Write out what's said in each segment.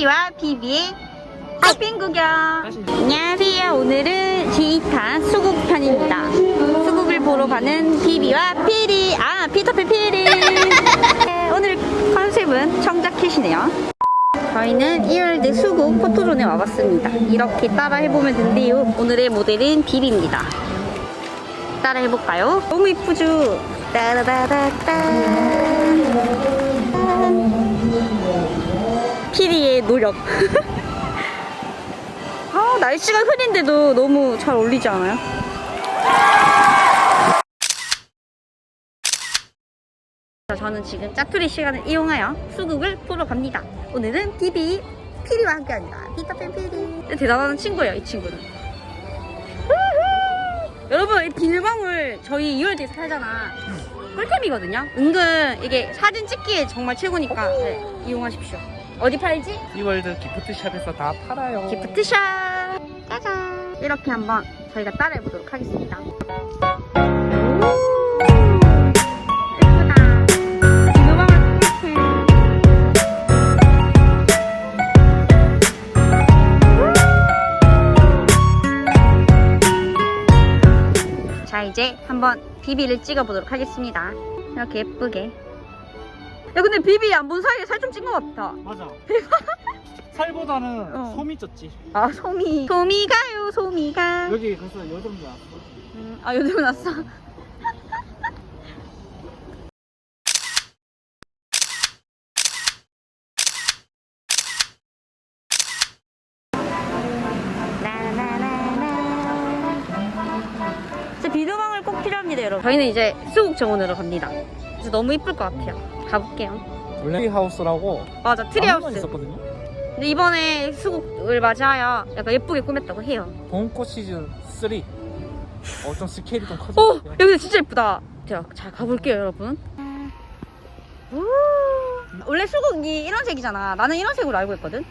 피리와 비비의 쇼핑 구경. 안녕하세요. 오늘은 제2탄 수국편입니다. 수국을 보러 가는 비비와 피리. 아, 피터팬 피리. 네, 오늘 컨셉은 청자켓이네요. 저희는 2월드 수국 포토존에 와봤습니다. 이렇게 따라 해보면 된대요. 오늘의 모델은 비비입니다. 따라 해볼까요? 너무 이쁘죠? 따라라라따. 피리의 노력. 아, 날씨가 흐린데도 너무 잘 어울리지 않아요? 자, 저는 지금 짜투리 시간을 이용하여 수국을 보러 갑니다. 오늘은 비비 피리와 함께합니다. 피터팬 피리. 대단한 친구예요, 이 친구는. 여러분, 이 비닐방울 저희 2월 대에 살잖아. 꿀템이거든요. 은근 이게 사진 찍기에 정말 최고니까 네, 이용하십시오. 어디 팔지? 이월드 기프트샵에서 다 팔아요. 기프트샷 짜잔. 이렇게 한번 저희가 따라해 보도록 하겠습니다. 자 이제 한번 비비를 찍어 보도록 하겠습니다. 이렇게 예쁘게 야 근데 비비 안 본 사이에 살 좀 찐 것 같아 맞아. 살보다는 어. 솜이 쪘지. 아 소미. 소미 가요 소미 가. 여기 가서 요즘 나왔어. 음, 아 요즘 났어. 진짜 비누방울 꼭 필요합니다 여러분. 저희는 이제 수국 정원으로 갑니다. 그래서 너무 이쁠 것 같아요 가볼게요 원래 트리하우스라고 맞아 한번 트리하우스 있었거든요. 근데 이번에 수국을 맞이하여 약간 예쁘게 꾸몄다고 해요 봄꽃 시즌 3. 어, 좀 스케일이 좀 오! 커졌어요. 여기 진짜 예쁘다. 제가 잘 가볼게요, 여러분. 오. 원래 수국이 이런 색이잖아. 나는 이런 색으로 알고 있거든.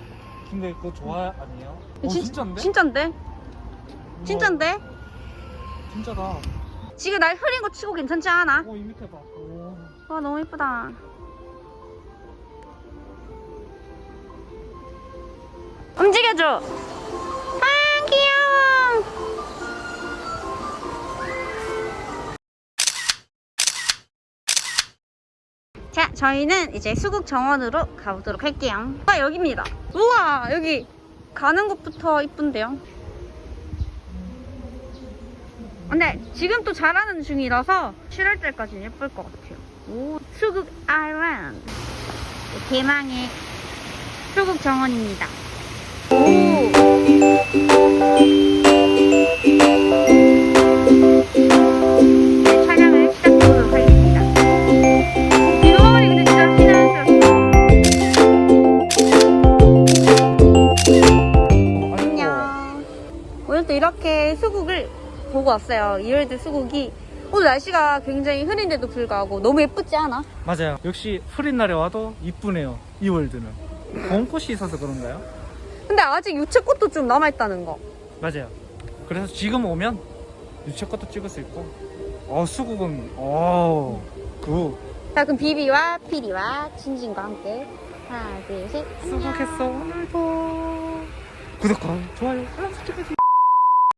근데 그거 좋아 아니에요? 오, 진- 진짜인데? 진짠데? 우와, 진짠데? 진짜다. 지금 날 흐린 거 치고 괜찮지 않아? 오, 이 밑에 봐. 오. 와, 너무 예쁘다. 움직여줘. 아, 귀여워. 자, 저희는 이제 수국 정원으로 가보도록 할게요. 아, 여기입니다. 우와, 여기 가는 곳부터 이쁜데요. 근데 지금 또 잘하는 중이라서 7월 달까지는 예쁠 것 같아요. 오, 수국 아일랜드. 대망의 수국 정원입니다. 오. 네, 촬영을 시작해보도록 하겠습니다. 비누방울이 근데 진짜 신나스럽어. 안녕. 오늘 또 이렇게 수국을 보고 왔어요. 이월드 수국이 오늘 날씨가 굉장히 흐린데도 불구하고 너무 예쁘지 않아? 맞아요. 역시 흐린 날에 와도 이쁘네요. 이월드는. 봄꽃이 있어서 그런가요? 근데 아직 유채 꽃도 좀 남아있다는 거. 맞아요. 그래서 지금 오면 유채 꽃도 찍을 수 있고. 어, 수국은, 어, 그, 자, 그럼 비비와 피리와 진진과 함께 하나, 둘, 셋. 안녕. 수고했어 오늘도 구독과 좋아요 알람 설정까지